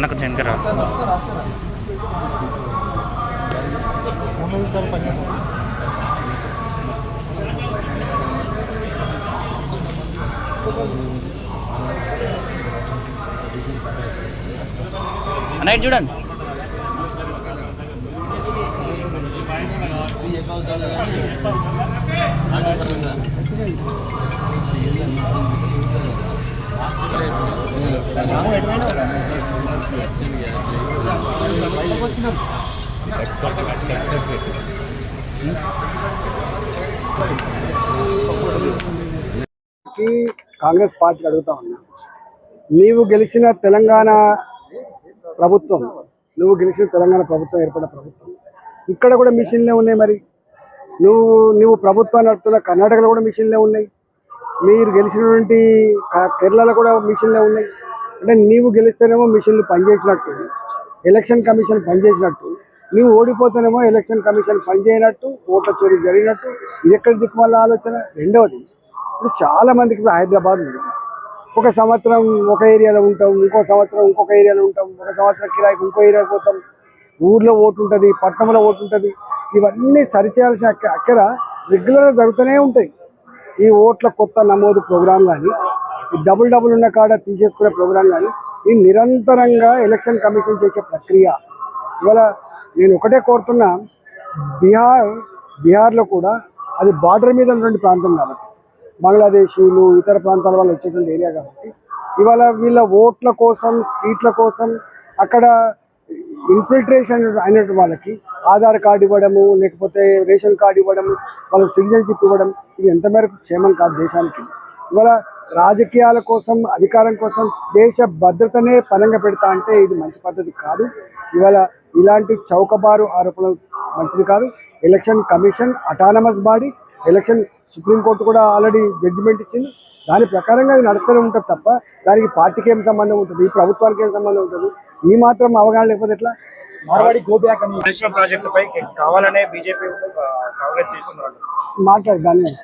అన్న కొంచెం వెనకరా అన్న చూడండి. చెప్పాలి కాంగ్రెస్ పార్టీకి అడుగుతా ఉన్నా. నీవు గెలిచిన తెలంగాణ ప్రభుత్వం నువ్వు గెలిచిన తెలంగాణ ప్రభుత్వం ఏర్పడిన ప్రభుత్వం. ఇక్కడ కూడా మిషన్లే ఉన్నాయి మరి. నువ్వు నువ్వు ప్రభుత్వాన్ని నడుపుతున్న కర్ణాటకలో కూడా మిషన్లే ఉన్నాయి. మీరు గెలిచినటువంటి కేరళలో కూడా మిషన్లే ఉన్నాయి. అంటే నీవు గెలిస్తేనేమో మిషన్లు పనిచేసినట్టు. Election commission పనిచేసినట్టు. నీవు ఓడిపోతేనేమో ఎలక్షన్ కమిషన్ పనిచేయనట్టు ఓట్ల చోరీ జరిగినట్టు. ఇది ఎక్కడ దిక్కుమల్ల ఆలోచన? రెండవది ఇప్పుడు చాలా మందికి ఇప్పుడు హైదరాబాద్ ఉంది. ఒక సంవత్సరం ఒక ఏరియాలో ఉంటాం ఇంకో సంవత్సరం ఇంకొక ఏరియాలో ఉంటాం ఒక సంవత్సరం కిరాయికి ఇంకో ఏరియాకి పోతాం. ఊర్లో ఓటు ఉంటుంది పట్టణంలో ఓటు ఉంటుంది. ఇవన్నీ సరిచేయాల్సిన అక్క- రెగ్యులర్గా జరుగుతూనే ఉంటాయి. ఈ ఓట్ల కొత్త నమోదు ప్రోగ్రాం కానీ డబుల్ డబుల్ ఉన్న కాడ తీసేసుకునే ప్రోగ్రాం కానీ ఈ నిరంతరంగా ఎలక్షన్ కమిషన్ చేసే ప్రక్రియ. ఇవాళ నేను ఒకటే కోరుతున్నా బీహార్ బీహార్లో కూడా అది బార్డర్ మీద ఉన్నటువంటి ప్రాంతం కాబట్టి. బంగ్లాదేశీలు ఇతర ప్రాంతాల వాళ్ళు వచ్చేటువంటి ఏరియా కాబట్టి. ఇవాళ వీళ్ళ ఓట్ల కోసం సీట్ల కోసం అక్కడ ఇన్ఫిల్ట్రేషన్ అయినటువంటి వాళ్ళకి ఆధార్ కార్డు ఇవ్వడము లేకపోతే రేషన్ కార్డు ఇవ్వడము వాళ్ళకి సిటిజన్షిప్ ఇవ్వడం ఇది ఎంతమేరకు క్షేమం కాదు దేశానికి. ఇవాళ రాజకీయాల కోసం అధికారం కోసం దేశ భద్రతనే పనంగా పెడతా అంటే ఇది మంచి పద్ధతి కాదు. ఇవాళ ఇలాంటి చౌకబారు ఆరోపణలు మంచిది కాదు. Election commission autonomous body election supreme court కూడా ఆల్రెడీ జడ్జిమెంట్ ఇచ్చింది. దాని ప్రకారంగా అది నడుస్తూనే ఉంటుంది తప్ప దానికి పార్టీకి ఏం సంబంధం ఉంటుంది? ఈ ప్రభుత్వానికి ఏం సంబంధం ఉంటుంది? ఈ మాత్రం అవగాహన లేకపోతే ఎట్లా? మార్వాడి గో బ్యాక్ అని కాళేశ్వరం ప్రాజెక్టుపై కావాలనే బీజేపీ కాంగ్రెస్ చేస్తున్నారు. మాట్లాడు దాని మీద.